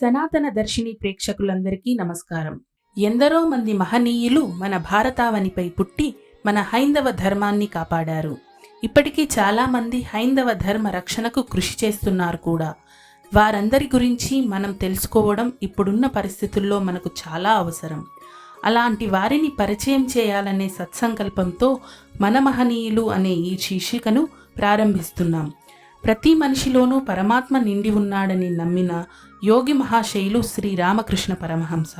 సనాతన దర్శిని ప్రేక్షకులందరికీ నమస్కారం. ఎందరో మంది మహనీయులు మన భారతావనిపై పుట్టి మన హైందవ ధర్మాన్ని కాపాడారు. ఇప్పటికీ చాలామంది హైందవ ధర్మ రక్షణకు కృషి చేస్తున్నారు కూడా. వారందరి గురించి మనం తెలుసుకోవడం ఇప్పుడున్న పరిస్థితుల్లో మనకు చాలా అవసరం. అలాంటి వారిని పరిచయం చేయాలనే సత్సంకల్పంతో మన మహనీయులు అనే ఈ శీర్షికను ప్రారంభిస్తున్నాం. ప్రతి మనిషిలోనూ పరమాత్మ నిండి ఉన్నాడని నమ్మిన యోగి మహాశైలు శ్రీ రామకృష్ణ పరమహంస.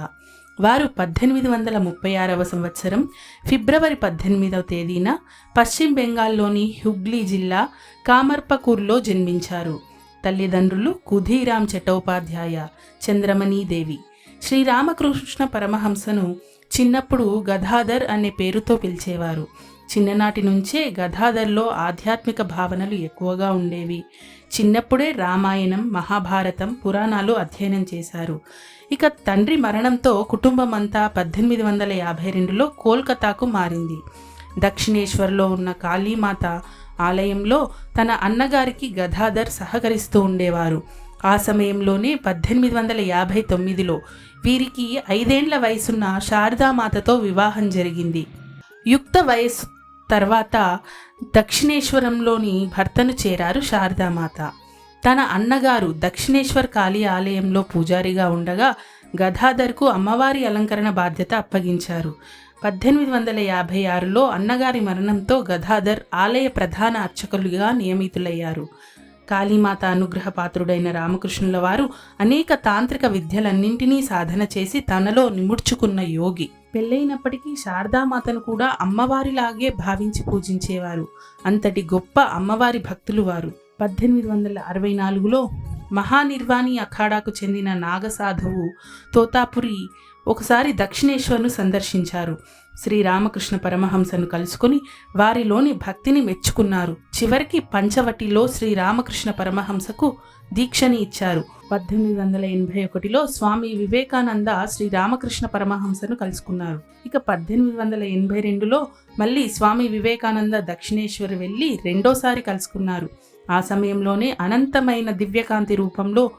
వారు పద్దెనిమిది వందల ముప్పై ఆరవ సంవత్సరం ఫిబ్రవరి పద్దెనిమిదవ తేదీన పశ్చిమ బెంగాల్లోని హుగ్లీ జిల్లా కామర్పకూర్లో జన్మించారు. తల్లిదండ్రులు కుధీరామ్ చటోపాధ్యాయ చంద్రమణి దేవి. శ్రీరామకృష్ణ పరమహంసను చిన్నప్పుడు గదాధర్ అనే పేరుతో పిలిచేవారు. చిన్ననాటి నుంచే గదాధర్లో ఆధ్యాత్మిక భావనలు ఎక్కువగా ఉండేవి. చిన్నప్పుడే రామాయణం మహాభారతం పురాణాలు అధ్యయనం చేశారు. ఇక తండ్రి మరణంతో కుటుంబం అంతా పద్దెనిమిది వందల యాభై రెండులో కోల్కతాకు మారింది. దక్షిణేశ్వర్లో ఉన్న కాళీమాత ఆలయంలో తన అన్నగారికి గదాధర్ సహకరిస్తూ ఉండేవారు. ఆ సమయంలోనే పద్దెనిమిది వందల యాభై తొమ్మిదిలో వీరికి ఐదేండ్ల వయసున్న శారదామాతతో వివాహం జరిగింది. యుక్త వయసు తర్వాత దక్షిణేశ్వరంలోని భర్తను చేరారు శారదామాత. తన అన్నగారు దక్షిణేశ్వర్ కాళీ ఆలయంలో పూజారిగా ఉండగా గదాధర్కు అమ్మవారి అలంకరణ బాధ్యత అప్పగించారు. పద్దెనిమిది వందల యాభై ఆరులో అన్నగారి మరణంతో గదాధర్ ఆలయ ప్రధాన అర్చకులుగా నియమితులయ్యారు. కాళీమాత అనుగ్రహ పాత్రుడైన రామకృష్ణుల వారు అనేక తాంత్రిక విద్యలన్నింటినీ సాధన చేసి తనలో నిముడ్చుకున్న యోగి. పెళ్ళైనప్పటికీ శారదామాతను కూడా అమ్మవారిలాగే భావించి పూజించేవారు. అంతటి గొప్ప అమ్మవారి భక్తులు వారు. పద్దెనిమిది వందల అరవై నాలుగులో మహానిర్వాణి అఖాడాకు చెందిన నాగసాధువు తోతాపురి ఒకసారి దక్షిణేశ్వర్ను సందర్శించారు. శ్రీరామకృష్ణ పరమహంసను కలుసుకుని వారిలోని భక్తిని మెచ్చుకున్నారు. చివరికి పంచవటిలో శ్రీరామకృష్ణ పరమహంసకు దీక్షని ఇచ్చారు. పద్దెనిమిది వందల ఎనభై ఒకటిలో స్వామి వివేకానంద శ్రీరామకృష్ణ పరమహంసను కలుసుకున్నారు. ఇక పద్దెనిమిది వందల ఎనభై రెండులో మళ్ళీ స్వామి వివేకానంద దక్షిణేశ్వర్ వెళ్ళి రెండోసారి కలుసుకున్నారు. ఆ సమయంలోనే అనంతమైన దివ్యకాంతి రూపంలో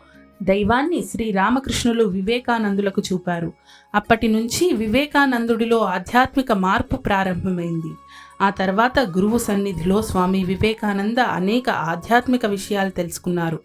దైవాన్ని శ్రీ రామకృష్ణులు వివేకానందులకు చూపారు. అప్పటి నుంచి వివేకానందుడిలో ఆధ్యాత్మిక మార్పు ప్రారంభమైంది. ఆ తర్వాత గురువు సన్నిధిలో స్వామి వివేకానంద అనేక ఆధ్యాత్మిక విషయాలు తెలుసుకున్నారు.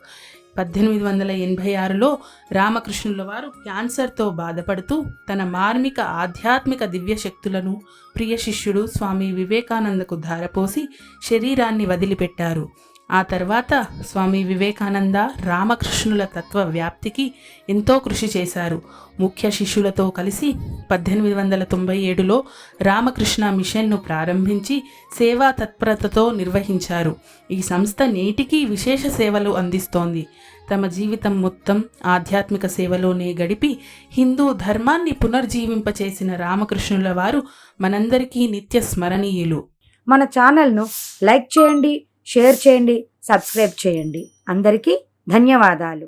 పద్దెనిమిది వందల ఎనభై ఆరులో రామకృష్ణుల వారు క్యాన్సర్తో బాధపడుతూ తన మార్మిక ఆధ్యాత్మిక దివ్యశక్తులను ప్రియ శిష్యుడు స్వామి వివేకానందకు ధారపోసి శరీరాన్ని వదిలిపెట్టారు. ఆ తర్వాత స్వామి వివేకానంద రామకృష్ణుల తత్వ వ్యాప్తికి ఎంతో కృషి చేశారు. ముఖ్య శిష్యులతో కలిసి పద్దెనిమిది వందల తొంభై ఏడులో రామకృష్ణ మిషన్ను ప్రారంభించి సేవా తత్పరతతో నిర్వహించారు. ఈ సంస్థ నేటికీ విశేష సేవలు అందిస్తోంది. తమ జీవితం మొత్తం ఆధ్యాత్మిక సేవలోనే గడిపి హిందూ ధర్మాన్ని పునర్జీవింపచేసిన రామకృష్ణుల వారు మనందరికీ నిత్య స్మరణీయులు. మన ఛానల్ను లైక్ చేయండి షేర్ చేయండి సబ్స్క్రైబ్ చేయండి. అందరికీ ధన్యవాదాలు.